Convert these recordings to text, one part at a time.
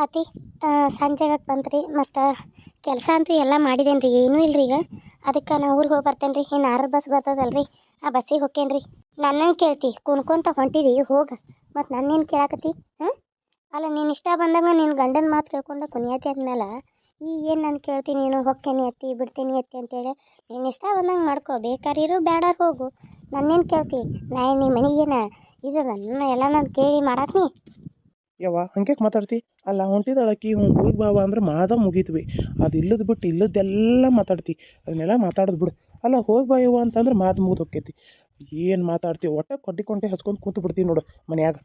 ಅತಿ ಸಂಜೆ ಬಂತು ಬಂತ್ರಿ ಮತ್ತು ಕೆಲಸ ಅಂತೂ ಎಲ್ಲ ಮಾಡಿದೇನೆ ರೀ ಏನೂ ಇಲ್ಲ ರೀ ಈಗ. ಅದಕ್ಕೆ ನಾ ಊರಿಗೆ ಹೋಗಿ ಬರ್ತೇನೆ ರೀ ಇನ್ನು ಆರು ಬಸ್ ಬರ್ತದಲ್ಲ ರೀ ಆ ಬಸ್ಸಿಗೆ ಹೋಕ್ಕೇನೆ ರೀ ನನ್ನನ್ನು ಕೇಳ್ತಿ, ಕುಣ್ಕೊಂತ ಹೊಂಟಿದಿ, ಹೋಗ. ಮತ್ತು ನನ್ನೇನು ಕೇಳಾಕತ್ತಿ, ಹಾಂ? ಅಲ್ಲ, ನೀನು ಇಷ್ಟ ಬಂದಾಗ ನಿನ್ನ ಗಂಡನ ಮಾತು ಕೇಳ್ಕೊಂಡು ಕುನಿಯತಿ ಈಗ ಈಗೇನು ನಾನು ಕೇಳ್ತೀನಿ ನೀನು, ಹೊಕ್ಕೇನಿ ಎತ್ತಿ ಬಿಡ್ತೀನಿ ಎತ್ತಿ ಅಂತೇಳಿ, ನೀನು ಇಷ್ಟ ಬಂದಂಗೆ ಮಾಡ್ಕೋ, ಬೇಕಾರಿರು ಬೇಡಾರ ಹೋಗು. ನನ್ನೇನು ಕೇಳ್ತಿ ನಾ ನಿಮ್ಮ ಮನೆಗೇನ, ಇದು ನನ್ನ ಎಲ್ಲ ನಾನು ಕೇಳಿ ಮಾಡಾಕ್ನಿ ಯವ್ವ ಹಂಗೆ ಮಾತಾಡ್ತಿ? ಅಲ್ಲ, ಹೊಂಟಿದಳಕ್ಕಿ, ಹ್ಞೂ, ಹೋಗಿ ಬಾವ ಅಂದ್ರೆ ಮಾದ ಮುಗೀತ್ವಿ ಅದು ಇಲ್ಲದ ಬಿಟ್ಟು ಇಲ್ಲದ್ದೆಲ್ಲ ಮಾತಾಡ್ತಿ. ಅದನ್ನೆಲ್ಲ ಮಾತಾಡೋದು ಬಿಡು. ಅಲ್ಲ, ಹೋಗಿ ಬಾ ಯವ್ವ ಅಂತಂದ್ರೆ ಮಾತು ಮುಗಿದು ಹೋಕ್ಕೈತಿ. ಏನು ಮಾತಾಡ್ತೀವಿ ಒಟ್ಟ ಕೊಡ್ಡಿ ಕೊಟ್ಟೆ ಹಚ್ಕೊಂಡು ಕೂತು ಬಿಡ್ತೀವಿ ನೋಡು ಮನ್ಯಾಗ.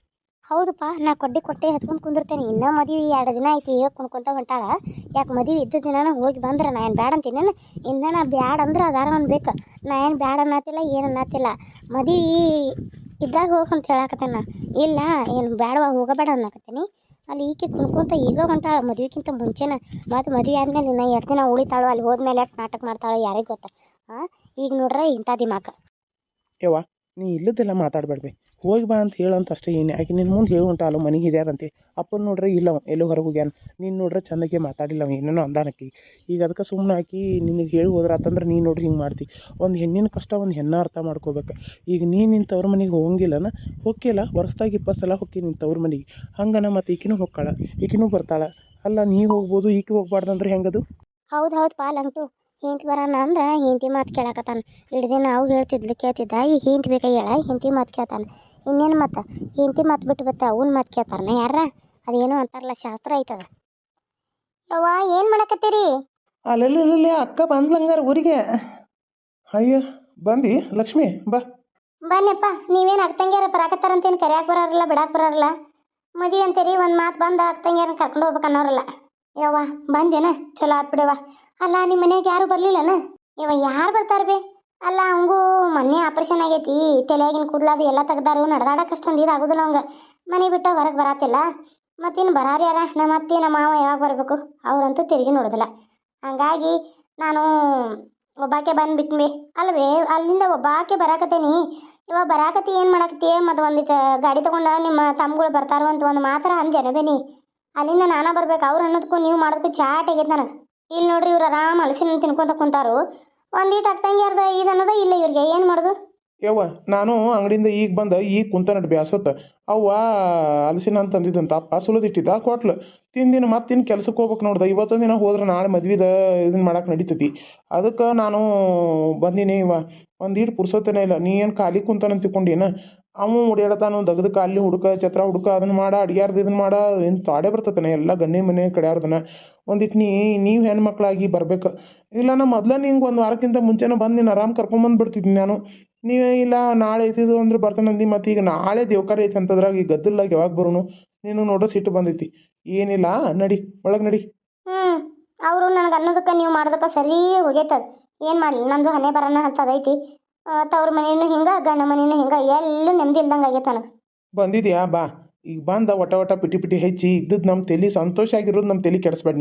ಹೌದಪ್ಪ, ನಾ ಕೊಡ್ಡಿ ಕೊಟ್ಟೆ ಹಚ್ಕೊಂಡು ಕುಂದಿರ್ತೇನೆ. ಇನ್ನೂ ಮದುವೆ ಎರಡು ದಿನ ಐತಿ ಈಗ ಕುಣ್ಕೊಂತ ಹೊಂಟಾಳ. ಯಾಕೆ ಮದುವೆ ಇದ್ದ ದಿನಾನ ಹೋಗಿ ಬಂದ್ರೆ ನಾ ಏನು ಬ್ಯಾಡ ಅಂತೀನಿ ಇನ್ನ ನಾ ಬ್ಯಾಡ ಅಂದ್ರೆ ಅದಾರ ಅನ್ಬೇಕು. ಬೇಕು ನಾ ಏನು ಬ್ಯಾಡ ಅನ್ನತ್ತಿಲ್ಲ ಏನು ಅನ್ನತ್ತಿಲ್ಲ ಮದುವೆ ಇದ್ದಾಗ ಹೋಗಿ ಅಂತ ಹೇಳಾಕತ್ತಾನ. ನಾ ಇಲ್ಲ, ಏನು ಬೇಡವಾ ಹೋಗಬೇಡ ಅನ್ನಕತ್ತೀನಿ. ಅಲ್ಲಿ ಈಕೆ ಕುಣ್ಕೊಂತ ಈಗ ಹೊಂಟಾಳ ಮದುವೆಗಿಂತ ಮುಂಚೆನ. ಮತ್ತು ಮದುವೆ ಆದಮೇಲೆ ಇನ್ನು ಎರಡು ದಿನ ಉಳಿತಾಳು, ಅಲ್ಲಿ ಹೋದ್ಮೇಲೆ ಯಾಕೆ ನಾಟಕ ಮಾಡ್ತಾಳೋ ಯಾರಿಗೆ ಗೊತ್ತ. ಹಾಂ ಈಗ ನೋಡ್ರೆ ಇಂಥ ದಿಮಾಕ. ಯವ್ವ, ನೀ ಇಲ್ಲದೆಲ್ಲ ಮಾತಾಡಬೇಡ್ಬೆ ಹೋಗಿ ಬಾ ಅಂತ ಹೇಳಂತ ಅಷ್ಟೇ ಏನು. ಆಕೆ ನಿನ್ನ ಮುಂದೆ ಹೇಳು ಅಲ್ಲ, ಮನೆಗೆ ಹಿರಿಯರಂತೆ ಅಪ್ಪನ ನೋಡ್ರೆ ಅವ, ಎಲ್ಲೋ ಹೊರಗೆ ಹೋಗ್ಯಾನ. ನೀನು ನೋಡ್ರೆ ಚಂದಕ್ಕೆ ಮಾತಾಡಿಲ್ಲ ಅವ, ಏನೇನೋ ಅಂದಾನಕ್ಕಿ. ಈಗ ಅದಕ್ಕೆ ಸುಮ್ಮನೆ ಹಾಕಿ ನಿನಗೆ ಹೇಳಿ ಹೋದ್ರೆ ಆತಂದ್ರೆ ನೀನು ನೋಡ್ರಿ ಹಿಂಗೆ ಮಾಡ್ತಿ. ಒಂದು ಹೆಣ್ಣಿನ ಕಷ್ಟ ಒಂದು ಹೆಣ್ಣ ಅರ್ಥ ಮಾಡ್ಕೋಬೇಕು. ಈಗ ನೀನು ನಿನ್ನ ತವ್ರ ಮನೆಗೆ ಹೋಗಂಗಿಲ್ಲನ ಹೊಕ್ಕಿಲ್ಲ ವರ್ಷದಾಗ ಇಪ್ಪತ್ತು ಸಲ ಹೊಕ್ಕಿ ನಿನ್ನ ತವ್ರ ಮನೆಗೆ. ಹಂಗನ ಮತ್ತು ಈಕಿನೂ ಹೊಕ್ಕಾಳ, ಈಕಿನೂ ಬರ್ತಾಳೆ. ಅಲ್ಲ ನೀ ಹೋಗ್ಬೋದು, ಈಕೆ ಹೋಗ್ಬಾರ್ದು ಅಂದ್ರೆ ಹೆಂಗದು? ಹೌದು ಹೌದು ಪಾಲಂಟು ಹಿಂತಿ ಬರೋಣ ಅಂದ್ರೆ ಹಿಂತಿ ಮಾತು ಕೇಳಕತ್ತಾನ. ಹಿಡ್ದು ನಾವು ಹೇಳ್ತಿದ್ಲು, ಕೇಳ್ತಿದ್ದ ಈಗ ಹಿಂತಿ ಹೇಳ ಹೆಂಡ್ತಿ ಮಾತು ಕೇಳ್ತಾನ. ಇನ್ನೇನು ಮತ್ತೆ ಹೆಂಡತಿ ಮತ್ತು ಬಿಟ್ಟು ಬತ್ತ ಅವ್ನ ಮಾತು ಕೇಳ್ತಾರನ ಯಾರ ಅದೇನೋ ಅಂತಾರಲ್ಲ ಶಾಸ್ತ್ರ ಐತದ. ಯವ್ವ ಏನು ಮಾಡಕತ್ತೀರಿ? ಅಲ್ಲಲ್ಲಿ ಅಕ್ಕ ಬಂದ್ಲಂಗಾರ ಊರಿಗೆ. ಅಯ್ಯ ಬಂದಿ? ಲಕ್ಷ್ಮಿ ಬಾ. ಬನ್ನಿಪ್ಪ ನೀವೇನು ಅಕ್ತಂಗ್ಯಾರ ಬರಾಕತ್ತಾರಂತೇನು ಕರ್ಯಾಕೆ ಬರೋರಲ್ಲ ಬಿಡಾಕ್ ಬರೋರಲ್ಲ. ಮದುವೆ ಅಂತೀರಿ ಒಂದು ಮಾತು ಬಂದು ಅಕ್ತಂಗ್ಯಾರ ಕರ್ಕೊಂಡು ಹೋಗ್ಬೇಕು ಅನ್ನೋರಲ್ಲ. ಯವ್ವ ಬಂದೇನ? ಚಲೋ ಆತ್ ಬಿಡವ್ವ. ಅಲ್ಲ ನಿಮ್ಮ ಮನೆಗೆ ಯಾರು ಬರಲಿಲ್ಲನ? ಯವ್ವ ಯಾರು ಬರ್ತಾರೆ ಬೇ ಅಲ್ಲ ಅವಂಗೂ ಮೊನ್ನೆ ಆಪ್ರೇಷನ್ ಆಗೈತಿ, ತಲೆಯಾಗಿನ ಕೂದಲಾದ ಎಲ್ಲ ತೆಗ್ದಾರು ನಡೆದಾಡಕ್ಕೆ ಅಷ್ಟೊಂದು ಇದು ಆಗೋದಿಲ್ಲ ಅವಂಗ. ಮನೆ ಬಿಟ್ಟು ಹೊರಗೆ ಬರಾತಿಲ್ಲ. ಮತ್ತಿನ್ನು ಬರಾರಿ ಯಾರ? ನಮ್ಮ ಅತ್ತೆ ನಮ್ಮ ಮಾವ ಯಾವಾಗ ಬರಬೇಕು? ಅವರಂತೂ ತಿರುಗಿ ನೋಡೋದಿಲ್ಲ. ಹಂಗಾಗಿ ನಾನು ಒಬ್ಬಾಕೆ ಬಂದ್ಬಿಟ್ವಿ ಅಲ್ವೇ, ಅಲ್ಲಿಂದ ಒಬ್ಬಾಕೆ ಬರಾಕತ್ತೇನಿ. ಇವಾಗ ಬರಾಕತ್ತಿ ಏನು ಮಾಡಾಕತ್ತಿ? ಮತ್ತು ಒಂದಿಷ್ಟು ಗಾಡಿ ತೊಗೊಂಡು ನಿಮ್ಮ ತಮ್ಮಗಳು ಬರ್ತಾರೋ ಅಂತ ಒಂದು ಮಾತ್ರ ಅಂದೇನ ಬೇನಿ. ಅಲ್ಲಿಂದ ನಾನೇ ಬರ್ಬೇಕು, ಅವ್ರು ಅನ್ನೋದಕ್ಕೂ ನೀವು ಮಾಡೋದಕ್ಕೂ ಚಾಟ್ ಆಗೈತೆ ನನಗೆ. ಇಲ್ಲಿ ನೋಡ್ರಿ ಇವ್ರು ಆರಾಮ್ ಹಲಸಿನ ತಿನ್ಕೊಂತ ಕುಂತಾರು. ಒಂದೀಟ್ ಅಕ್ತಂಗ್ಯಾರ್ದ ಇದು ಅನ್ನೋದ ಇಲ್ಲ ಇವ್ರಿಗೆ. ಏನು ಮಾಡೋದು? ಯವ್ವ, ನಾನು ಅಂಗಡಿಯಿಂದ ಈಗ ಬಂದ, ಈಗ ಕುಂತ ಬ್ಯಾಸತ್ತ. ಅವ್ವ ಹಲಸಿನ ಅಂತ ಅಂದಿದ್ದಂತ ಅಪ್ಪ ಸುಲಿದಿಟ್ಟಿದ್ದ ಕೊಟ್ಲು. ತಿಂದಿನ ಮತ್ತಿನ್ನು ಕೆಲ್ಸಕ್ಕೆ ಹೋಗ್ಬೇಕು ನೋಡ್ದೆ ಇವತ್ತೊಂದು ದಿನ ಹೋದ್ರೆ ನಾಳೆ ಮದ್ವಿದ ಇದನ್ನ ಮಾಡಕ್ಕೆ ನಡೀತೈತಿ. ಅದಕ್ಕೆ ನಾನು ಬಂದೀನಿ ಇವ ಒಂದು ಈಟ್ ಇಲ್ಲ, ನೀ ಏನು ಖಾಲಿ ಕುಂತಾನ ತಿಳ್ಕೊಂಡೇನ ಅವನು ಓಡಾಡತಾನು ದಗದ ಕಾಲಿ ಹುಡುಕ, ಚತ್ರ ಹುಡುಕ ಅದನ್ನು ಮಾಡ ಅಡ್ಗ್ಯಾರ್ದು ಇದನ್ನು ಮಾಡ, ಏನು ತಾಡೆ ಬರ್ತತನ? ಎಲ್ಲ ಗಂಡಿನ ಮನೆ ಕಡೆಯವ್ರದನ ಒಂದಿಟ್ಟು ನೀ, ನೀವು ಹೆಣ್ಮಕ್ಳಾಗಿ ಬರಬೇಕು. ಇಲ್ಲ, ನಾ ಮೊದ್ಲ ನಿಂಗೆ ಒಂದು ವಾರಕ್ಕಿಂತ ಮುಂಚೆನೇ ಬಂದು ನೀನು ಆರಾಮ್ ಕರ್ಕೊಂಬಂದು ಬಿಡ್ತಿದ್ನಿ ನಾನು. ನೀವು ಇಲ್ಲ ನಾಳೆ ಐತಿದು ಅಂದ್ರೆ ಬರ್ತಾನೆ ಅಂದು. ಮತ್ತು ಈಗ ನಾಳೆ ದೇವ್ಕಾರ ಐತೆ ಅಂತದ್ರಾಗ ಈಗ ಗದ್ದಲ್ದಾಗ ಯಾವಾಗ ಬರೋನು? ನೀನು ನೋಡೋ ಸಿಟ್ಟು ಬಂದೈತಿ. ಏನಿಲ್ಲ ನಡಿ ಒಳಗೆ ನಡಿ. ಹ್ಞೂ ಅವರು ನನಗೆ ಅನ್ನೋದಕ್ಕೆ ನೀವು ಮಾಡೋದಕ್ಕೆ ಸರಿ ಹೋಗೈತದ ಏನು ಮಾಡಲಿ ನಂದು ಹನೆ ಬರೋಣ ಅಂತದೈತಿ ತವ್ರ ಮನೇನು ಹಿಂಗೆ ಗಂಡ ಮನೇನು ಹಿಂಗೆ ಎಲ್ಲೂ ನೆಮ್ಮದಿ ಇಲ್ದಂಗೆ ಆಗೈತೆ ನನಗೆ. ಬಂದಿದ್ಯಾ? ಬಾ. ಈಗ ಬಂದ ಒಟ ಒಟ ಪಿಟಿ ಪಿಟಿ ಹೆಚ್ಚಿ ಇದ್ದದ್ ನಮ್ಮ ತಲೆ ಸಂತೋಷ ಆಗಿರೋದು ನಮ್ಮ ತಲೆ ಕೆಡಿಸ್ಬೇಡ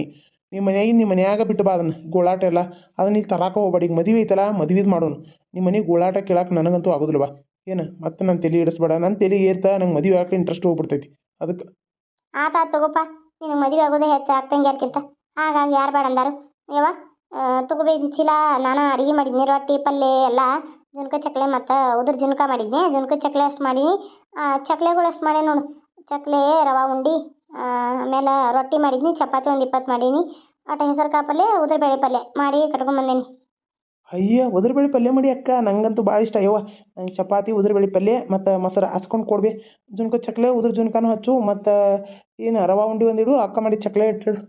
ನಿಮ್ಮ ಮನೆಯಾಗಿ ನಿಮ್ಮ ಮನ್ಯಾಗ ಬಿಟ್ಟು ಬಾ ಅದನ್ನ, ಗೋಳಾಟ ಎಲ್ಲ. ಅದನ್ನ ಇಲ್ಲಿ ತರಾಕ ಹೋಗ್ಬೇಡ. ಈಗ ಮದುವೆ ಐತಲ್ಲ ಮದುವೆದು ಮಾಡೋನು. ನಿಮ್ಮ ಮನೆಗೆ ಗೋಳಾಟ ಕೇಳಕ್ಕೆ ನನಗಂತೂ ಆಗೋದಿಲ್ಲ ಏನು, ಮತ್ತೆ ನನ್ನ ತಲೆ ಇಡಿಸ್ಬೇಡ ನನ್ನ ತಲೆ ಏರ್ತಾ ನಂಗೆ ಮದುವೆ ಹಾಕಿ ಇಂಟ್ರೆಸ್ಟ್ ಹೋಗ್ಬಿಡ್ತೈತಿ. ಅದಕ್ಕೆ ಆತ ಆತ ತಗೋಪ್ಪ ನಿನಗೆ ಮದುವೆ ಆಗೋದೇ ಹೆಚ್ಚು ಆಗ್ತಂಗ್ಯಾರ್ಕಿಂತ ಹಾಗಾಗಿ ಯಾರು ಬೇಡ ಅಂದಾರು. ಯವ್ವ ತಗೋಬೇ ಚೀಲ. ನಾನು ಅಡುಗೆ ಮಾಡಿದ್ನಿ, ರೊಟ್ಟಿ ಪಲ್ಯ ಎಲ್ಲ. ಜುನ್ಕ ಚಕ್ಲೆ ಮತ್ತು ಉದ್ರ ಜುನ್ಕ ಮಾಡಿದ್ನಿ. ಜುನ್ಕ ಚಕ್ಲೆ ಅಷ್ಟು ಮಾಡೀನಿ. ಚಕ್ಲೆಗಳು ಅಷ್ಟು ಮಾಡೇನಿ ನೋಡು. ಚಕ್ಲೆ ರವೆ ಉಂಡೆ ಆಮೇಲೆ ರೊಟ್ಟಿ ಮಾಡಿದ್ನಿ ಚಪಾತಿ ಒಂದು ಇಪ್ಪತ್ತು ಮಾಡೀನಿ. ಆಟ ಹೆಸರು ಕಾಳು ಪಲ್ಯ ಉದ್ರ ಬೇಳೆ ಪಲ್ಯ ಮಾಡಿ ಕಟ್ಕೊಂಬಂದೇನಿ ಅಯ್ಯೋ ಉದ್ರಬೇಳೆ ಪಲ್ಯ ಮಾಡಿ ಅಕ್ಕ. ನಂಗಂತೂ ಭಾಳ ಇಷ್ಟ. ಅಯ್ಯವ್ವ ನಂಗೆ ಚಪಾತಿ ಉದ್ರಬೇಳೆ ಪಲ್ಯ ಮತ್ತು ಮೊಸರು ಹಚ್ಕೊಂಡು ಕೊಡ್ಬಿ. ಜುನ್ಕ ಚಕ್ಲೆ ಉದ್ರ ಜುನ್ಕಾನು ಹಚ್ಚು ಮತ್ತು ಏನು ರವೆ ಉಂಡೆ ಒಂದಿಡು ಅಕ್ಕ ಮಾಡಿ ಚಕ್ಲೆ ಇಟ್ಟಿಡು.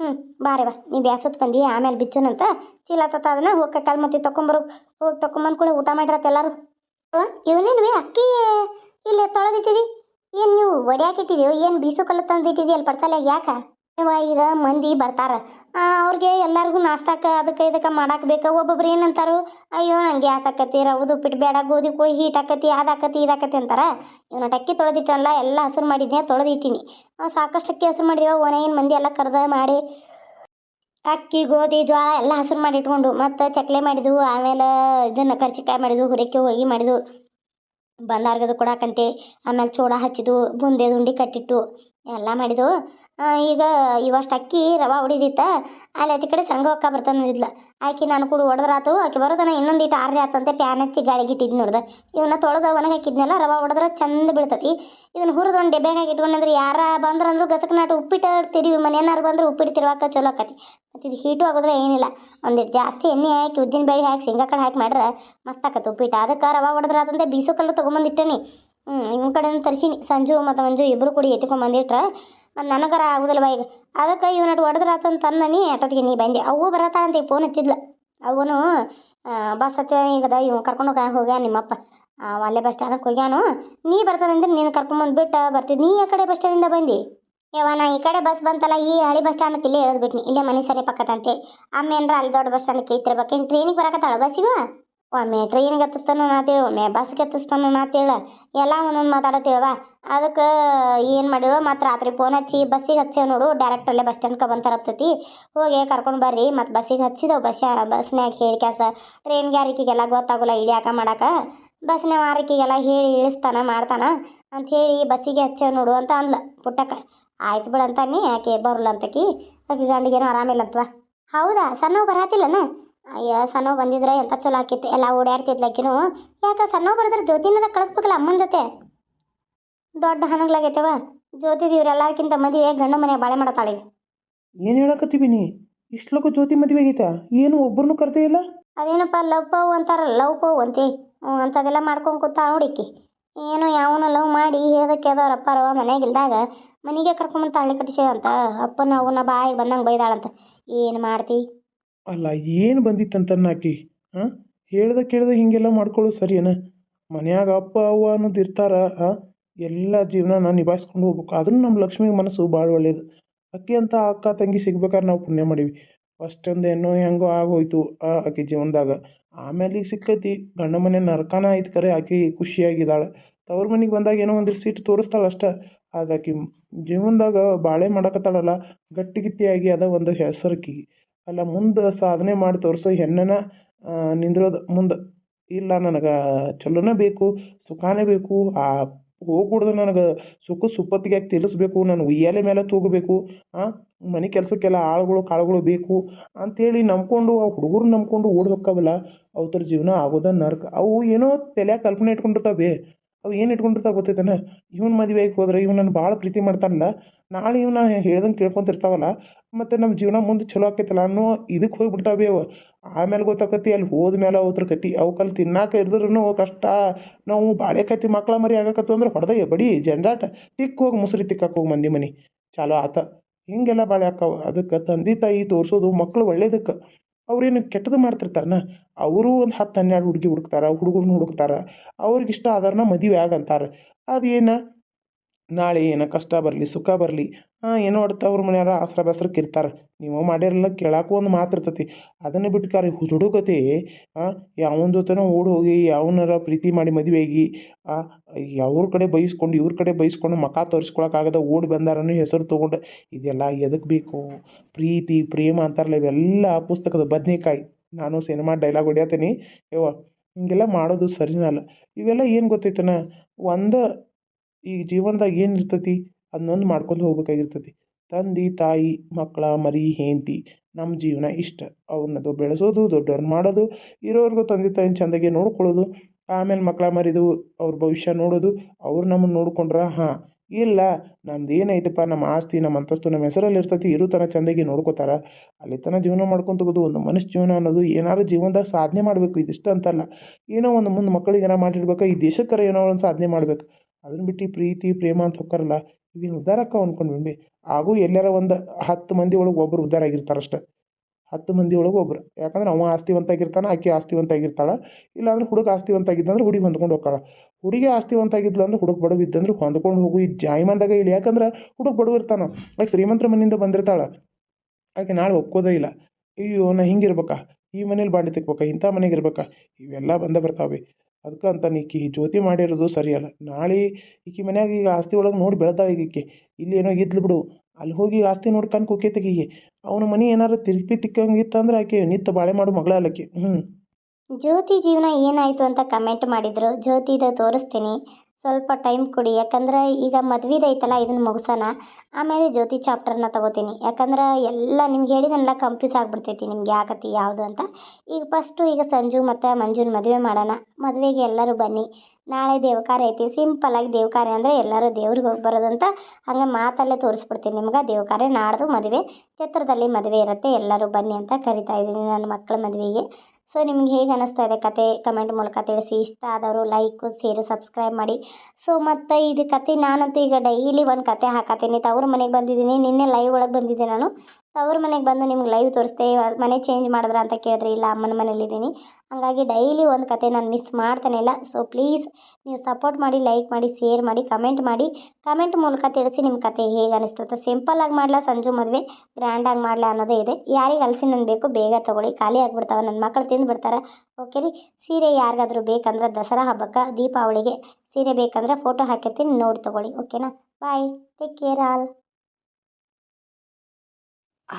ಹ್ಞೂ ಬಾರೆ ಬಾ. ನೀ ಬ್ಯಾಸತ್ ಬಂದು ಆಮೇಲೆ ಬಿಚ್ಚನಂತ ಚೀಲ ತತ್ತ ಅದನ್ನ ಹೋಗಿ ಕಾಲು ಮತ್ತೆ ತಕೊಂಬರು ಹೋಗಿ ತಕೊಂಬಂದು ಕೂಡ ಊಟ ಮಾಡಿರತ್ತೆ ಎಲ್ಲರೂ. ಇವನೇನು ಅಕ್ಕಿ? ಇಲ್ಲಿ ತೊಳೆದಿಟ್ಟಿದಿ? ಏನು ನೀವು ಒಡ್ಯಾಕಿಟ್ಟಿದ್ದೀವಿ ಏನು ಬೀಸು ಕಲ್ಲು ತಂದಿಟ್ಟಿದಿ ಅಲ್ಲಿ ಪಡ್ಸಲ್ಯಾಗ ಯಾಕೆ? ಇವ ಈಗ ಮಂದಿ ಬರ್ತಾರ. ಅವ್ರಿಗೆ ಎಲ್ಲರಿಗೂ ನಾಷ್ಟಾಕ ಅದಕ್ಕೆ ಇದಕ್ಕೆ ಮಾಡಕ್ಕೆ ಬೇಕು. ಒಬ್ಬೊಬ್ರು ಏನಂತಾರು? ಅಯ್ಯೋ, ನಂಗೆ ಗ್ಯಾಸ್ ಆಕತಿ, ರವದು ಉಪ್ಪಿಟ್ಟು ಬೇಡ ಗೋಧಿ ಕೋಳಿ ಹೀಟ್ ಆಕತಿ ಅದಾಕತಿ ಇದಾಕತಿ ಅಂತಾರ. ಇವನ ಟಕ್ಕಿ ತೊಳೆದಿಟ್ಟಲ್ಲ ಎಲ್ಲ ಹಸಿರು ಮಾಡಿದ್ನೆ ತೊಳೆದಿಟ್ಟಿನಿ. ಸಾಕಷ್ಟು ಅಕ್ಕಿ ಹಸಿರು ಮಾಡಿದೆವು ಓನೇನು ಮಂದಿ ಎಲ್ಲ ಕರೆದ ಮಾಡಿ ಅಕ್ಕಿ, ಗೋಧಿ ಜೋಳ ಎಲ್ಲ ಹಸಿರು ಮಾಡಿ ಇಟ್ಕೊಂಡು ಮತ್ತು ಚಕ್ಲೆ ಮಾಡಿದ್ವು, ಆಮೇಲೆ ಇದನ್ನು ಕರ್ಚಿಕಾಯಿ ಮಾಡಿದ್ವು, ಹುರಕೆ ಹೋಳಿಗೆ ಮಾಡಿದ್ವು. ಬಂದಾರ್ಗದು ಕೊಡಾಕಂತೆ. ಆಮೇಲೆ ಚೂಡ ಹಚ್ಚಿದ್ದು ಬುಂದೇದು ಉಂಡೆ ಕಟ್ಟಿಟ್ಟು ಎಲ್ಲ ಮಾಡಿದೆವು ಈಗ ಇವಷ್ಟು ಅಕ್ಕಿ ರವೆ ಹೊಡಿದಿತ್ತ ಅಲ್ಲಿ ಆಚೆ ಕಡೆ ಸಂಘ ಅಕ್ಕ ಬರ್ತಾನ ಇದ್ಲ ಆಕಿ ನಾನು ಕೂಡ ಹೊಡೆದ್ರಾತು ಆಕೆ ಬರೋದನ ಇನ್ನೊಂದು ಇಟ್ಟು ಆರ್ರಿ ಆತಂತೆ ಪ್ಯಾನ್ ಹಚ್ಚಿ ಗಾಳಿಗೆ ಇಟ್ಟಿದ್ ನೋಡ್ದೆ. ಇವನ್ನ ತೊಳೆದ ಒಣಗಿ ಹಾಕಿದ್ನೆಲ್ಲ, ರವೆ ಹೊಡೆದ್ರೆ ಚಂದ ಬೀಳ್ತತಿ. ಇದನ್ನ ಹುರಿದು ಒಂದು ಡಬ್ಯಾಗ ಇಟ್ಕೊಂಡಂದ್ರೆ ಯಾರ ಬಂದ್ರಂದ್ರು ಗಸಕ್ ನಾಟ ಉಪ್ಪಿಟ್ಟು ತಿರುವಿ ಮನೆಯನ್ನಾರು ಬಂದ್ರೆ ಉಪ್ಪಿಟ್ಟು ತಿರುವಾಕ ಚಲೋ ಆಕತಿ. ಇದು ಹೀಟು ಆಗೋದ್ರೆ ಏನಿಲ್ಲ. ಒಂದು ಜಾಸ್ತಿ ಎಣ್ಣೆ ಹಾಕಿ, ಉದ್ದಿನ ಬೇಳೆ ಹಾಕಿ ಶೇಂಗಾ ಹಾಕಿ ಮಾಡ್ರೆ ಮಸ್ತ್ ಆಕತಿ ಉಪ್ಪಿಟ್ಟು. ಅದಕ್ಕೆ ರವೆ ಹೊಡೆದ್ರೆ ಅದಂದೆ ಬೀಸೋ ಕಲ್ಲು ತೊಗೊಂಬಂದಿಟ್ಟೇನಿ ಹ್ಞೂ ನಿಮ್ಮ ಕಡೆಯಿಂದ ತರಿಸಿನಿ. ಸಂಜು ಮತ್ತು ಮಂಜು ಇಬ್ಬರು ಕೂಡಿ ಎತ್ಕೊಂಬಂದಿಟ್ರೆ. ಮತ್ತು ನನಗರ ಆಗುದಿಲ್ಲ ಈಗ ಅದಕ್ಕೆ ಇವನಟ್ಟು ಹೊಡೆದ್ರಾತಂತ ಅನ್ನನಿ ಅಟೋತಿಗೆ ನೀ ಬಂದೆ. ಅವು ಬರತಾ ಅಂತ ಫೋನ್ ಹಚ್ಚಿದ್ಲ. ಅವನು ಬಸ್ ಹತ್ತಿರ ಈಗದ ಇವ್ ಕರ್ಕೊಂಡು ಹೋಗ್ಯಾ ನಿಮ್ಮಪ್ಪ. ಅಲ್ಲೇ ಬಸ್ ಸ್ಟ್ಯಾಂಡಕ್ಕೆ ಹೋಗ್ಯಾನು. ನೀ ಬರ್ತಾನಂದ್ರೆ ನೀನು ಕರ್ಕೊಂಬಂದು ಬಿಟ್ಟು ಬರ್ತಿದ್ದು ನೀ ಆ ಕಡೆ ಬಸ್ ಸ್ಟ್ಯಾಂಡಿಂದ ಬಂದಿ? ಯವ್ವ, ನಾ ಈ ಕಡೆ ಬಸ್ ಬಂತಲ್ಲ, ಈ ಹಳಿ ಬಸ್ ಸ್ಟ್ಯಾಂಡ್ ಇಲ್ಲೇ ಇಳಿದ್ಬಿಟ್ನಿ. ಇಲ್ಲೇ ಮನೆ ಸರಿ ಪಕ್ಕದಂತೆ. ಆಮೇಲೆ ಅಂದ್ರೆ ಅಲ್ಲಿ ದೊಡ್ಡ ಬಸ್ ಸ್ಟ್ಯಾಂಡಕ್ಕೆ ಏನು ಟ್ರೈನಿಗೆ ಬರಕತ್ತಾಳ ಬಸ್ಸಿಗ ಒಮ್ಮೆ ಟ್ರೈನಿಗೆ ಹತ್ತಿಸ್ತಾನ ನಾತೇಳು ಒಮ್ಮೆ ಬಸ್ಗೆ ಹತ್ತಿಸ್ತಾನ ನಾತೇಳು ಎಲ್ಲ ಒಂದೊಂದು ಮಾತಾಡತ್ತೇಳವ ಅದಕ್ಕೆ ಏನು ಮಾಡಿರೋ, ಮತ್ತು ರಾತ್ರಿ ಫೋನ್ ಹಚ್ಚಿ ಬಸ್ಸಿಗೆ ಹಚ್ಚೇವ್ ನೋಡು ಡೈರೆಕ್ಟ್ ಅಲ್ಲೇ ಬಸ್ ಸ್ಟ್ಯಾಂಡ್ಗೆ ಬಂತಾರತ್ತೈತಿ ಹೋಗಿ ಕರ್ಕೊಂಡು ಬರ್ರಿ, ಮತ್ತು ಬಸ್ಸಿಗೆ ಹಚ್ಚಿದವು ಬಸ್ ಬಸ್ನ್ಯಾಗ ಹೇಳಿ ಕ್ಯಾಸ ಟ್ರೈನ್ಗೆ ಯಾರಿಕಿಗೆಲ್ಲ ಗೊತ್ತಾಗೋಲ್ಲ, ಇಳಿಯಾಕ ಮಾಡಾಕ. ಬಸ್ನ್ಯಾಗ ಆರಿಕೆಗೆಲ್ಲ ಹೇಳಿ ಇಳಿಸ್ತಾನ, ಮಾಡ್ತಾನ, ಅಂತ ಹೇಳಿ ಬಸ್ಸಿಗೆ ಹಚ್ಚೇವ್ ನೋಡು ಅಂತ ಅಂದ್ಲ, ಪುಟ್ಟಕ್ಕ. ಆಯ್ತು ಬಿಡು ನೀ ಯಾಕೆ ಬರಲ್ಲ ಅಂತಕಿ ಆಕೆ ಗಂಡಿಗೇನೋ ಆರಾಮಿಲ್ಲ ಅಂತವಾ ಹೌದಾ? ಸಣ್ಣವ್ ಬರಾತಿಲ್ಲನ ಅಯ್ಯ ಸಣ್ಣವ್ ಬಂದಿದ್ರೆ ಎಂತ ಚಲೋ ಆಕಿತ್ತು. ಎಲ್ಲ ಓಡಾಡ್ತಿದ್ಲ ಆಕಿನು ಯಾಕೆ ಸಣ್ಣವ್ ಬರದ್ರೆ ಜ್ಯೋತಿನಾರ ಕಳಿಸ್ಬೇಕಲ್ಲ ಅಮ್ಮನ ಜೊತೆ? ದೊಡ್ಡ ಹಣಗಳಾಗೈತವ. ಜ್ಯೋತಿ ಇವ್ರೆಲ್ಲರ್ಕಿಂತ ಮದುವೆ ಗಂಡ ಮನೆ ಬಾಳೆ ಮಾಡತಾಳೆ. ಏನು ಹೇಳಕತ್ತೀವಿ ನೀ? ಇಷ್ಟಲಕ್ಕೂ ಜ್ಯೋತಿ ಮದುವೆ ಆಗೈತಾ? ಏನು ಒಬ್ಬರನ್ನು ಕರ್ದೇ ಇಲ್ಲ? ಅದೇನಪ್ಪ ಲವ್ ಪವ್ ಅಂತಾರ ಲವ್ ಪವ್ ಅಂತಿ. ಹ್ಞೂ ಅಂಥದ್ದೆಲ್ಲ ಮಾಡ್ಕೊಂಡು ಕೂತಾಳ ನೋಡಿಕ್ಕಿ ಏನೋ ಯಾವನ ಲವ್ ಮಾಡಿ ಹೇಳ್ದಕ್ಕೆ ಅದವ್ರ ಅಪ್ಪಾರವ ಮನೆಗೆ ಇಲ್ದಾಗ, ಮನೆಗೆ ಕರ್ಕೊಂಬಂದು ತಾಳಿ ಅಂತ ಅಪ್ಪನ ಅವನ ಬಾಯಿಗೆ ಬಂದಂಗೆ ಬೈದಾಳಂತ, ಏನು ಮಾಡ್ತಿ? ಅಲ್ಲ, ಏನು ಬಂದಿತ್ತು ಆಕಿ? ಹಾಂ? ಹೇಳ್ದ ಕೇಳ್ದ ಹಿಂಗೆಲ್ಲ ಮಾಡ್ಕೊಳ್ಳೋದು ಸರಿಯೇನ? ಮನ್ಯಾಗ ಅಪ್ಪ, ಅವ್ವ ಅನ್ನೋದು ಇರ್ತಾರ ಎಲ್ಲ ಜೀವನನ ನಿಭಾಯಿಸ್ಕೊಂಡು ಹೋಗ್ಬೇಕು. ಅದನ್ನು ನಮ್ಮ ಲಕ್ಷ್ಮಿ ಮನಸ್ಸು ಭಾಳ ಒಳ್ಳೇದು. ಅಕ್ಕಿ ಅಂತ ಅಕ್ಕ ತಂಗಿ ಸಿಗ್ಬೇಕಾದ್ರೆ ನಾವು ಪುಣ್ಯ ಮಾಡೀವಿ. ಫಸ್ಟ್ ಒಂದು ಏನೋ ಹೆಂಗೋ ಆಗೋಯ್ತು ಆಕೆ ಜೀವನದಾಗ. ಆಮೇಲೆ ಈಗ ಸಿಕ್ಕೈತಿ, ಗಂಡ ಮನೆ ನರಕನ ಆಯ್ತು ಕರೆ, ಆಕೆ ಖುಷಿಯಾಗಿದ್ದಾಳೆ. ತವ್ರ ಮನೆಗೆ ಬಂದಾಗ ಏನೋ ಒಂದು ಸಿಟ್ಟು ತೋರಿಸ್ತಾಳೆ ಅಷ್ಟೇ. ಆದ್ರೆ ಆಕಿ ಜೀವನದಾಗ ಬಾಳೆ ಮಾಡಕತ್ತಾಳಲ್ಲ, ಗಟ್ಟಿಗಿಟ್ಟಿಯಾಗಿ ಅದ ಒಂದು ಹೆಸರುಕಿ. ಅಲ್ಲ, ಮುಂದೆ ಸಾಧನೆ ಮಾಡಿ ತೋರಿಸೋ ಹೆಣ್ಣನ ನಿಂದ್ರೋದು ಮುಂದೆ. ಇಲ್ಲ, ನನಗೆ ಚಲೋನೇ ಬೇಕು, ಸುಖಾನೇ ಬೇಕು, ಆ ಹೋಗ್ಬಿಡ್ದು ನನಗೆ. ಸುಖ ಸುಪ್ಪತ್ತಿಗೆ ತಿಳಿಸ್ಬೇಕು, ನಾನು ಉಯ್ಯಾಲೆ ಮೇಲೆ ತೂಗಬೇಕು ಮನೆ ಕೆಲಸಕ್ಕೆಲ್ಲ ಆಳುಗಳು ಕಾಳುಗಳು ಬೇಕು ಅಂಥೇಳಿ ನಂಬಿಕೊಂಡು, ಆ ಹುಡುಗರು ನಂಬ್ಕೊಂಡು ಓಡಿ ಹೋಕ್ಕವಲ್ಲ ಅವ್ರ ಜೀವನ ಆಗೋದ ನರ್ಕ. ಅವು ಏನೋ ತಲ್ಯಾಗ ಕಲ್ಪನೆ ಇಟ್ಕೊಂಡಿರ್ತಾವೆ. ಅವು ಏನು ಇಟ್ಕೊಂಡಿರ್ತಾವೆ ಗೊತ್ತೈತೇನ? ಇವ್ನ ಮದುವೆಗೆ ಹೋದ್ರೆ ಇವ್ನು ನನ್ನ ಭಾಳ ಪ್ರೀತಿ ಮಾಡ್ತಾನಲ್ಲ, ನಾಳೆ ಇವ್ನ ಹೇಳ್ದಂಗೆ ಕೇಳ್ಕೊಂತಿರ್ತಾವಲ್ಲ, ಮತ್ತು ನಮ್ಮ ಜೀವನ ಮುಂದೆ ಚಲೋ ಆಕೈತಲ್ಲ ಅನ್ನೋ ಇದಕ್ಕೆ ಹೋಗ್ಬಿಡ್ತಾವೆ ಅವು ಆಮೇಲೆ ಗೊತ್ತಾಕತಿ ಅಲ್ಲಿ ಹೋದ್ಮೇಲೆ ಅವ್ರ ಕತಿ ಅವಕ್ಕಲ್ಲಿ ತಿನ್ನಾಕ ಇದ್ರೂ ಕಷ್ಟ. ನಾವು ಬಾಳೆಕತ್ತಿ ಮಕ್ಳ ಮರಿ ಆಗಕತ್ತು ಅಂದ್ರೆ ಹೊಡೆದ ಬಡಿ ಜಂಡಾಟ ತಿಕ್ಕ ಹೋಗಿ ಮುಸ್ರಿ ತಿಕ್ಕಕ್ಕೆ ಹೋಗಿ ಮಂದಿ ಮನೆ. ಚಾಲೋ ಆತ. ಹಿಂಗೆಲ್ಲ ಬಾಳೆ ಆಕ್ಕಾವ ಅದಕ್ಕೆ ತಂದೆ ತಾಯಿ ತೋರಿಸೋದು ಮಕ್ಳು ಒಳ್ಳೇದಕ್ಕೆ. ಅವ್ರೇನು ಕೆಟ್ಟದ್ದು ಮಾಡ್ತಿರ್ತಾರನ? ಅವರು ಒಂದು ಹತ್ತು ಹನ್ನೆರಡು ಹುಡುಗಿ ಹುಡುಕ್ತಾರೆ ಹುಡುಗರನ್ನ ಹುಡುಕ್ತಾರೆ ಅವ್ರಿಗೆ ಇಷ್ಟ ಆದವ್ರನ್ನ ಮದುವೆ ಆಗಂತಾರೆ ಅದೇನು? ನಾಳೆ ಏನೋ ಕಷ್ಟ ಬರಲಿ, ಸುಖ ಬರಲಿ ಏನೋ ಒಡ್ತ ಅವ್ರ ಮನೆಯವ್ರು ಆಸ್ರ ಬೆಸ್ರಕ್ಕೆ ಇರ್ತಾರೆ ನೀವು ಮಾಡ್ಯಾರಲ್ಲ ಕೇಳಕ್ಕೂ ಒಂದು ಮಾತು ಇರ್ತೈತಿ. ಅದನ್ನು ಬಿಟ್ಕಾರೆ ಹುಡುಗತಿ ಯಾವನ ಜೊತೆನೋ ಓಡಿ ಹೋಗಿ, ಯಾವನಾರ ಪ್ರೀತಿ ಮಾಡಿ ಮದುವೆ ಆಗಿ ಅವ್ರ ಕಡೆ ಬೈಸ್ಕೊಂಡು, ಇವ್ರ ಕಡೆ ಬೈಸ್ಕೊಂಡು ಮುಖ ತೋರಿಸ್ಕೊಳಕ್ಕಾಗದ ಓಡಿ ಬಂದಾರನ್ನೋ ಹೆಸರು ತೊಗೊಂಡು, ಇದೆಲ್ಲ ಎದಕ್ಕೆ ಬೇಕು? ಪ್ರೀತಿ, ಪ್ರೇಮ ಅಂತಾರಲ್ಲ ಇವೆಲ್ಲ ಪುಸ್ತಕದ ಬದ್ನೆಕಾಯಿ. ನಾನು ಸಿನಿಮಾ ಡೈಲಾಗ್ ಹೊಡಿಯತ್ತೀನಿ ಯವ್ವ, ಹೀಗೆಲ್ಲ ಮಾಡೋದು ಸರಿನಲ್ಲ ಇವೆಲ್ಲ ಏನು ಗೊತ್ತೈತನ? ಒಂದು ಈ ಜೀವನದಾಗ ಏನು ಇರ್ತೈತಿ? ಅದನ್ನೊಂದು ಮಾಡ್ಕೊಂಡು ಹೋಗ್ಬೇಕಾಗಿರ್ತೈತಿ. ತಂದೆ, ತಾಯಿ, ಮಕ್ಕಳ, ಮರಿ, ಹೆಂಡತಿ ನಮ್ಮ ಜೀವನ ಇಷ್ಟ. ಅವ್ರನ್ನ ಬೆಳೆಸೋದು ದೊಡ್ಡವ್ರನ್ನ ಮಾಡೋದು, ಇರೋರಿಗೂ ತಂದೆ, ತಾಯಿನ ಚೆಂದಾಗಿ ನೋಡ್ಕೊಳ್ಳೋದು, ಆಮೇಲೆ ಮಕ್ಕಳ ಮರಿದು ಅವ್ರ ಭವಿಷ್ಯ ನೋಡೋದು, ಅವ್ರು ನಮ್ಮನ್ನು ನೋಡ್ಕೊಂಡ್ರೆ ಹಾಂ. ಇಲ್ಲ, ನಮ್ದು ಏನೈತಪ್ಪ ನಮ್ಮ ಆಸ್ತಿ ನಮ್ಮ ಅಂತಸ್ತು ನಮ್ಮ ಹೆಸರಲ್ಲಿ ಇರ್ತೈತಿ, ಇರೋ ತನಕ ಚೆಂದಾಗಿ ನೋಡ್ಕೋತಾರೆ. ಅಲ್ಲಿ ತನಕ ಜೀವನ ಮಾಡ್ಕೊಂತ ಹೋಗೋದು ಒಂದು ಮನುಷ್ಯ ಜೀವನ ಅನ್ನೋದು ಏನಾದ್ರು ಜೀವನದಾಗ ಸಾಧನೆ ಮಾಡಬೇಕು, ಇದಿಷ್ಟು ಅಂತಲ್ಲ. ಏನೋ ಒಂದು ಮುಂದೆ ಮಕ್ಕಳಿಗೆ ಏನೋ ಮಾಡಿಡ್ಬೇಕು ಈ ದೇಶಕ್ಕರ ಏನೋ ಒಂದು ಸಾಧನೆ ಮಾಡ್ಬೇಕು. ಅದನ್ನ ಬಿಟ್ಟು ಪ್ರೀತಿ, ಪ್ರೇಮ ಅಂತ ಹೊಕ್ಕಾರಲ್ಲ, ಇವೇನು ಉದ್ಧಾರ ಅಂದ್ಕೊಂಡ್ವಿ ಹಾಗೂ ಎಲ್ಲಾರ ಒಂದು ಹತ್ತು ಮಂದಿ ಒಳಗೆ ಒಬ್ಬರು ಉದ್ಧಾರ ಆಗಿರ್ತಾರೆ ಅಷ್ಟೇ. ಹತ್ತು ಮಂದಿ ಒಳಗೆ ಒಬ್ರು. ಯಾಕಂದ್ರೆ ಅವ ಆಸ್ತಿವಂತ ಆಗಿರ್ತಾನೆ ಆಕೆ ಆಸ್ತಿವಂತ ಆಗಿರ್ತಾಳೆ ಇಲ್ಲಾಂದ್ರೆ ಹುಡುಗ ಆಸ್ತಿವಂತ ಆಗಿದ್ದಂದ್ರೆ ಹುಡುಗಿ ಹೊಂದ್ಕೊಂಡು ಹೋಗ್ತಾಳೆ. ಹುಡುಗಿ ಆಸ್ತಿವಂತ ಆಗಿದ್ಲು ಅಂದ್ರೆ ಹುಡುಗ ಬಡವ ಇದ್ದಂದ್ರೆ ಹೊಂದ್ಕೊಂಡು ಹೋಗು. ಈ ಜಾಯ್ಮಾನ್ದಾಗ ಇಲ್ಲಿ ಯಾಕಂದ್ರೆ ಹುಡುಗ ಬಡವ ಇರ್ತಾನೆ. ಆಕೆ ಶ್ರೀಮಂತ್ರ ಮನೆಯಿಂದ ಬಂದಿರ್ತಾಳೆ. ಆಕೆ ನಾಳೆ ಒಪ್ಕೋದೇ ಇಲ್ಲ. ಅಯ್ಯೋ, ನಾ ಹಿಂಗಿರ್ಬೇಕಾ? ಈ ಮನೇಲಿ ಬಾಡಿ ತಿಕ್ಬೇಕಾ? ಇಂಥ ಮನೆಗೆ ಇರ್ಬೇಕಾ? ಇವೆಲ್ಲ ಬಂದೇ ಬರ್ತಾವೆ. ಅದಕ್ಕೆ ಅಂತಾನೆ ಈಕಿ ಜ್ಯೋತಿ ಮಾಡಿರೋದು ಸರಿಯಲ್ಲ. ನಾಳೆ ಈಕಿ ಮನ್ಯಾಗ ಈಗ ಆಸ್ತಿ ಒಳಗೆ ನೋಡಿ ಬೆಳ್ದಾಳ ಈಗ ಈಕಿ. ಇಲ್ಲಿ ಏನೋ ಇದ್ಲು ಬಿಡು. ಅಲ್ಲಿ ಹೋಗಿ ಆಸ್ತಿ ನೋಡ್ಕೊಂಡು ಕುಕ್ಕೈತೆ ಈಕಿ. ಅವನ ಮನೆ ಏನಾರು ತಿರುಪಿ ತಿಕ್ಕಂಗಿತ್ತಂದ್ರೆ ಆಕೆ ನಿತ್ತ ಬಾಳೆ ಮಾಡು ಮಗಳ ಅಲ್ಲಕ್ಕೆ ಹ್ಞೂ ಜ್ಯೋತಿ ಜೀವನ ಏನಾಯಿತು ಅಂತ ಕಮೆಂಟ್ ಮಾಡಿದ್ರು. ಜ್ಯೋತಿದ ತೋರಿಸ್ತೀನಿ. ಸ್ವಲ್ಪ ಟೈಮ್ ಕೊಡಿ. ಯಾಕಂದ್ರೆ ಈಗ ಮದ್ವೆದು ಐತಲ್ಲ ಇದನ್ನು ಮುಗಿಸೋಣ. ಆಮೇಲೆ ಜ್ಯೋತಿ ಚಾಪ್ಟರ್ನ ತಗೋತೀನಿ. ಯಾಕಂದ್ರೆ ಎಲ್ಲ ನಿಮ್ಗೆ ಹೇಳಿದನಲ್ಲ ಕಂಫ್ಯೂಸ್ ಆಗ್ಬಿಡ್ತೈತಿ ನಿಮ್ಗೆ ಯಾವ ಕತೆ ಯಾವುದು ಅಂತ. ಈಗ ಫಸ್ಟು ಈಗ ಸಂಜು ಮತ್ತು ಮಂಜುನ ಮದುವೆ ಮಾಡೋಣ. ಮದುವೆಗೆ ಎಲ್ಲರೂ ಬನ್ನಿ. ನಾಳೆ ದೇವಕಾರ್ಯ ಐತಿ. ಸಿಂಪಲ್ಲಾಗಿ ದೇವಕಾರ್ಯ ಅಂದರೆ ಎಲ್ಲರೂ ದೇವ್ರಿಗೆ ಹೋಗಿ ಬರೋದಂತ ಹಂಗೆ ಮಾತಲ್ಲೇ ತೋರಿಸ್ಬಿಡ್ತೀನಿ ನಿಮ್ಗೆ. ದೇವಕಾರ್ಯ ನಾಡ್ದು ಮದುವೆ, ಛತ್ರದಲ್ಲಿ ಮದುವೆ ಇರುತ್ತೆ. ಎಲ್ಲರೂ ಬನ್ನಿ ಅಂತ ಕರಿತಾ ಇದ್ದೀನಿ ನನ್ನ ಮಕ್ಕಳ ಮದುವೆಗೆ. ಸೊ, ನಿಮ್ಗೆ ಹೇಗೆ ಅನ್ನಿಸ್ತಾ ಇದೆ ಕತೆ ಕಮೆಂಟ್ ಮೂಲಕ ತಿಳಿಸಿ. ಇಷ್ಟ ಆದವರು ಲೈಕು ಸೇರು ಸಬ್ಸ್ಕ್ರೈಬ್ ಮಾಡಿ. ಸೊ, ಮತ್ತು ಇದು ಕತೆ ನಾನಂತೂ ಈಗ ಡೈಲಿ ಒಂದು ಕತೆ ಹಾಕತ್ತೀನಿ. ತವ್ರ ಮನೆಗೆ ಬಂದಿದ್ದೀನಿ. ನಿನ್ನೆ ಲೈವ್ ಒಳಗೆ ಬಂದಿದ್ದೆ ನಾನು. ತವ್ರ ಮನೆಗೆ ಬಂದು ನಿಮ್ಗೆ ಲೈವ್ ತೋರಿಸ್ದೆ ಮನೆ ಚೇಂಜ್ ಮಾಡಿದ್ರ ಅಂತ ಕೇಳಿದ್ರೆ ಇಲ್ಲ, ಅಮ್ಮನ ಮನೇಲಿದ್ದೀನಿ ಹಾಗಾಗಿ ಡೈಲಿ ಒಂದು ಕತೆ ನಾನು ಮಿಸ್ ಮಾಡ್ತಾನೆ ಇಲ್ಲ. ಸೊ ಪ್ಲೀಸ್ ನೀವು ಸಪೋರ್ಟ್ ಮಾಡಿ ಲೈಕ್ ಮಾಡಿ ಶೇರ್ ಮಾಡಿ ಕಮೆಂಟ್ ಮಾಡಿ. ಕಮೆಂಟ್ ಮೂಲಕ ತಿಳಿಸಿ ನಿಮ್ಮ ಕತೆ ಹೇಗೆ ಅನಿಸ್ತದೆ. ಸಿಂಪಲ್ಲಾಗಿ ಮಾಡಲ ಸಂಜು ಮದುವೆ ಗ್ರ್ಯಾಂಡಾಗಿ ಮಾಡಲ ಅನ್ನೋದೇ ಇದೆ. ಯಾರಿಗೆ ಅಲಸಿ ನನ್ನ ಬೇಕು, ಬೇಗ ತೊಗೊಳ್ಳಿ. ಖಾಲಿ ಆಗಿಬಿಡ್ತಾವೆ ನನ್ನ ಮಕ್ಕಳು ತಿಂದು ಬಿಡ್ತಾರೆ. ಓಕೆ ರೀ? ಸೀರೆ ಯಾರಿಗಾದ್ರೂ ಬೇಕಂದ್ರೆ ದಸರಾ ಹಬ್ಬಕ್ಕೆ, ದೀಪಾವಳಿಗೆ ಸೀರೆ ಬೇಕಂದ್ರೆ ಫೋಟೋ ಹಾಕಿರ್ತೀನಿ, ನೋಡಿ ತೊಗೊಳ್ಳಿ. ಓಕೆನಾ bye take care all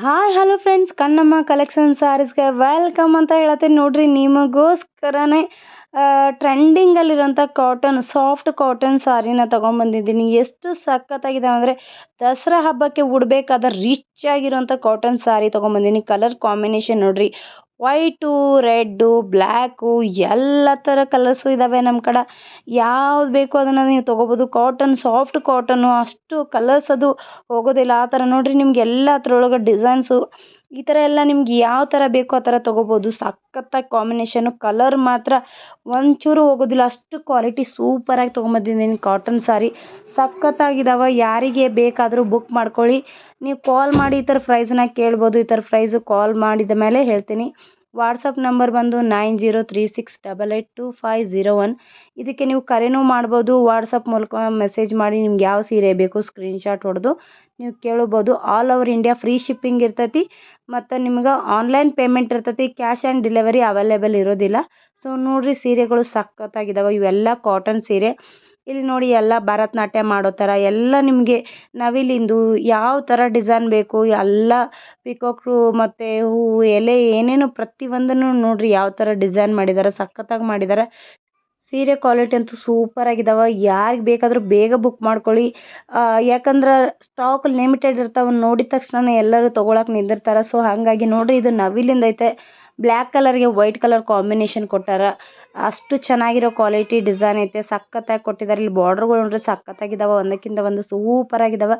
hi hello friends Kannamma collection ಸ್ಯಾರೀಸ್ಗೆ welcome ಅಂತ ಹೇಳತ್ತೀನಿ. ನೋಡ್ರಿ, ನಿಮಗೋಸ್ಕರನೇ ಟ್ರೆಂಡಿಂಗಲ್ಲಿರೋಂಥ ಕಾಟನ್ ಸಾಫ್ಟ್ ಕಾಟನ್ ಸಾರಿನ ತೊಗೊಂಬಂದಿದ್ದೀನಿ ಎಷ್ಟು ಸಖತ್ತಾಗಿದೆ ಅಂದರೆ, ದಸರಾ ಹಬ್ಬಕ್ಕೆ ಉಡಬೇಕಾದ ರಿಚ್ ಆಗಿರೋಂಥ ಕಾಟನ್ ಸಾರಿ ತೊಗೊಂಬಂದಿನಿ ಕಲರ್ ಕಾಂಬಿನೇಷನ್ ನೋಡ್ರಿ. ವೈಟು, ರೆಡ್ಡು ಬ್ಲ್ಯಾಕು ಎಲ್ಲ ಥರ ಕಲರ್ಸು ಇದ್ದಾವೆ ನಮ್ಮ ಕಡೆ. ಯಾವ್ದು ಬೇಕೋ ಅದನ್ನು ನೀವು ತೊಗೋಬೋದು. ಕಾಟನ್, ಸಾಫ್ಟ್ ಕಾಟನ್ನು ಅಷ್ಟು ಕಲರ್ಸ್ ಅದು ಹೋಗೋದಿಲ್ಲ. ಆ ಥರ ನೋಡಿರಿ ನಿಮ್ಗೆ ಎಲ್ಲ ಅದ್ರೊಳಗೆ ಡಿಸೈನ್ಸು ಈ ಥರ ಎಲ್ಲ ನಿಮ್ಗೆ ಯಾವ ಥರ ಬೇಕೋ ಆ ಥರ ತೊಗೋಬೋದು. ಸಖತ್ತಾಗಿ ಕಾಂಬಿನೇಷನು ಕಲರ್ ಮಾತ್ರ ಒಂಚೂರು ಹೋಗೋದಿಲ್ಲ. ಅಷ್ಟು ಕ್ವಾಲಿಟಿ ಸೂಪರಾಗಿ ತೊಗೊಂಬಂದಿದ್ದೀನಿ ಕಾಟನ್ ಸಾರಿ ಸಖತ್ತಾಗಿದ್ದಾವೆ ಯಾರಿಗೆ ಬೇಕಾದರೂ ಬುಕ್ ಮಾಡ್ಕೊಳ್ಳಿ. ನೀವು ಕಾಲ್ ಮಾಡಿ ಈ ಥರ ಪ್ರೈಸನ್ನ ಕೇಳ್ಬೋದು. ಈ ಥರ ಪ್ರೈಸು ಕಾಲ್ ಮಾಡಿದ ಮೇಲೆ ಹೇಳ್ತೀನಿ. ವಾಟ್ಸಪ್ ನಂಬರ್ ಬಂದು nine zero three six double eight two five zero one. ಇದಕ್ಕೆ ನೀವು ಕರೆನೂ ಮಾಡ್ಬೋದು, ವಾಟ್ಸಪ್ ಮೂಲಕ ಮೆಸೇಜ್ ಮಾಡಿ ನಿಮ್ಗೆ ಯಾವ ಸೀರೆ ಬೇಕು ಸ್ಕ್ರೀನ್ಶಾಟ್ ಹೊಡೆದು ನೀವು ಕೇಳ್ಬೋದು. All over India free shipping ಇರ್ತೈತಿ ಮತ್ತು ನಿಮ್ಗೆ ಆನ್ಲೈನ್ ಪೇಮೆಂಟ್ ಇರ್ತೈತಿ, ಕ್ಯಾಶ್ ಆ್ಯಂಡ್ ಡೆಲಿವರಿ ಅವೈಲೇಬಲ್ ಇರೋದಿಲ್ಲ. ಸೊ ನೋಡಿರಿ ಸೀರೆಗಳು ಸಖತ್ತಾಗಿದ್ದಾವೆ ಇವೆಲ್ಲ ಕಾಟನ್ ಸೀರೆ. ಇಲ್ಲಿ ನೋಡಿ ಎಲ್ಲ ಭರತನಾಟ್ಯ ಮಾಡೋ ಥರ, ಎಲ್ಲ ನಿಮಗೆ ನವಿಲಿಂದು ಯಾವ ಥರ ಡಿಸೈನ್ ಬೇಕು, ಎಲ್ಲ ಪಿಕಾಕ್ರು ಮತ್ತು ಹೂವು ಎಲೆ ಏನೇನು ಪ್ರತಿಯೊಂದನ್ನು ನೋಡಿರಿ ಯಾವ ಥರ ಡಿಸೈನ್ ಮಾಡಿದ್ದಾರೆ ಸಖತ್ತಾಗಿ ಮಾಡಿದ್ದಾರೆ ಸೀರೆ ಕ್ವಾಲಿಟಿ ಅಂತೂ ಸೂಪರಾಗಿದ್ದಾವೆ ಯಾರಿಗೆ ಬೇಕಾದರೂ ಬೇಗ ಬುಕ್ ಮಾಡ್ಕೊಳ್ಳಿ. ಯಾಕಂದ್ರೆ ಸ್ಟಾಕ್ ಲಿಮಿಟೆಡ್ ಇರ್ತಾವೆ ನೋಡಿದ ತಕ್ಷಣ ಎಲ್ಲರೂ ತೊಗೊಳಕ್ಕೆ ನಿಂದಿರ್ತಾರೆ. ಸೊ ಹಾಗಾಗಿ ನೋಡಿರಿ ಇದು ನವಿಲಿಂದ ಐತೆ ಬ್ಲ್ಯಾಕ್ ಕಲರ್ಗೆ ವೈಟ್ ಕಲರ್ ಕಾಂಬಿನೇಷನ್ ಕೊಟ್ಟಾರ. ಅಷ್ಟು ಚೆನ್ನಾಗಿರೋ ಕ್ವಾಲಿಟಿ ಡಿಸೈನ್ ಐತೆ. ಸಖತ್ತಾಗಿ ಕೊಟ್ಟಿದ್ದಾರೆ ಇಲ್ಲಿ ಬಾರ್ಡ್ರ್ಗಳು ನೋಡ್ರಿ ಸಖತ್ತಾಗಿದ್ದಾವೆ ಒಂದಕ್ಕಿಂತ ಒಂದು ಸೂಪರಾಗಿದ್ದಾವೆ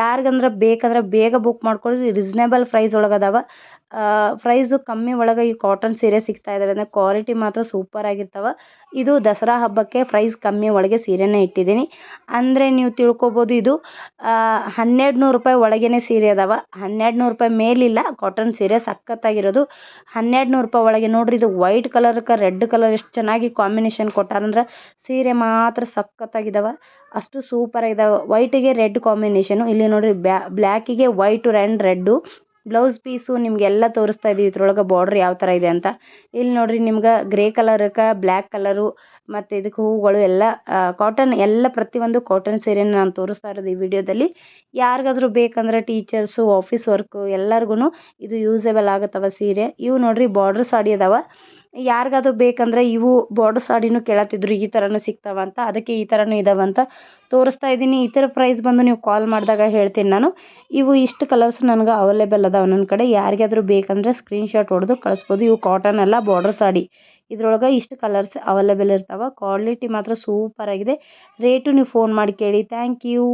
ಯಾರಿಗಂದ್ರೆ ಬೇಕಂದ್ರೆ ಬೇಗ ಬುಕ್ ಮಾಡ್ಕೊಳ್ಳಿ. ರೀಸ್ನೇಬಲ್ ಪ್ರೈಸ್ ಒಳಗೆ ಅದಾವೆ ಪ್ರೈಸು ಕಮ್ಮಿ ಒಳಗೆ ಈ ಕಾಟನ್ ಸೀರೆ ಸಿಗ್ತಾ ಇದ್ದಾವೆ ಅಂದರೆ ಕ್ವಾಲಿಟಿ ಮಾತ್ರ ಸೂಪರ್ ಆಗಿರ್ತಾವೆ. ಇದು ದಸರಾ ಹಬ್ಬಕ್ಕೆ ಪ್ರೈಸ್ ಕಮ್ಮಿ ಒಳಗೆ ಸೀರೆನೇ ಇಟ್ಟಿದ್ದೀನಿ. ಅಂದರೆ ನೀವು ತಿಳ್ಕೊಬೋದು ಇದು ಹನ್ನೆರಡು ನೂರು ರೂಪಾಯಿ ಒಳಗೇನೆ ಸೀರೆ ಅದಾವೆ. ಹನ್ನೆರಡು ನೂರು ರೂಪಾಯಿ ಮೇಲಿಲ್ಲ. ಕಾಟನ್ ಸೀರೆ ಸಖತ್ತಾಗಿರೋದು. ಹನ್ನೆರಡು ನೂರು ರೂಪಾಯಿ ಒಳಗೆ ನೋಡ್ರಿ ಇದು ವೈಟ್ ಕಲರ್ಗೆ ರೆಡ್ ಕಲರ್ ಎಷ್ಟು ಚೆನ್ನಾಗಿ ಕಾಂಬಿನೇಷನ್ ಕೊಟ್ಟಾರಂದ್ರೆ ಸೀರೆ ಮಾತ್ರ ಸಖತ್ತಾಗಿದ್ದಾವೆ ಅಷ್ಟು ಸೂಪರಾಗಿದ್ದಾವೆ ವೈಟಿಗೆ ರೆಡ್ ಕಾಂಬಿನೇಷನು ಇಲ್ಲಿ ನೋಡಿರಿ ಬ್ಲ್ಯಾಕಿಗೆ white and red blouse piece ನಿಮಗೆಲ್ಲ ತೋರಿಸ್ತಾ ಇದೀವಿ, ಇದ್ರೊಳಗೆ ಬಾರ್ಡ್ರ್ ಯಾವ ಥರ ಇದೆ ಅಂತ. ಇಲ್ಲಿ ನೋಡಿರಿ ನಿಮ್ಗೆ ಗ್ರೇ ಕಲರ್ಕ ಬ್ಲ್ಯಾಕ್ ಕಲರು ಮತ್ತು ಇದಕ್ಕೆ ಹೂವುಗಳು ಎಲ್ಲ ಕಾಟನ್ ಎಲ್ಲ ಪ್ರತಿಯೊಂದು ಕಾಟನ್ ಸೀರೆನ ನಾನು ತೋರಿಸ್ತಾ ಇರೋದು ಈ ವಿಡಿಯೋದಲ್ಲಿ. ಯಾರಿಗಾದ್ರೂ ಬೇಕಂದ್ರೆ ಟೀಚರ್ಸು ಆಫೀಸ್ ವರ್ಕು ಎಲ್ಲರಿಗೂ ಇದು ಯೂಸೇಬಲ್ ಆಗತ್ತವ ಸೀರೆ. ಇವು ನೋಡಿರಿ ಬಾರ್ಡ್ರ್ ಸಾಡಿ ಅದಾವೆ. ಯಾರಿಗಾದ್ರೂ ಬೇಕಂದ್ರೆ ಇವು ಬಾರ್ಡ್ರ್ ಸಾಡಿನೂ ಕೇಳತ್ತಿದ್ರು ಈ ಥರನೂ ಸಿಗ್ತಾವ ಅಂತ, ಅದಕ್ಕೆ ಈ ಥರನೂ ಅಂತ ತೋರಿಸ್ತಾ ಇದ್ದೀನಿ. ಈ ಥರ ಪ್ರೈಸ್ ಬಂದು ನೀವು ಕಾಲ್ ಮಾಡಿದಾಗ ಹೇಳ್ತೀನಿ ನಾನು. ಇವು ಇಷ್ಟು ಕಲರ್ಸ್ ನನಗೆ ಅವೈಲೇಬಲ್ ಅದಾವೆ ನನ್ನ ಕಡೆ. ಯಾರಿಗಾದ್ರೂ ಬೇಕಂದ್ರೆ ಸ್ಕ್ರೀನ್ಶಾಟ್ ಹೊಡೆದು ಕಳಿಸ್ಬೋದು. ಇವು ಕಾಟನ್ ಅಲ್ಲ ಬಾರ್ಡ್ರ್ ಸಾಡಿ. ಇದ್ರೊಳಗೆ ಇಷ್ಟು ಕಲರ್ಸ್ ಅವೈಲೇಬಲ್ ಇರ್ತಾವೆ. ಕ್ವಾಲಿಟಿ ಮಾತ್ರ ಸೂಪರಾಗಿದೆ ರೇಟು ನೀವು ಫೋನ್ ಮಾಡಿ ಕೇಳಿ. Thank you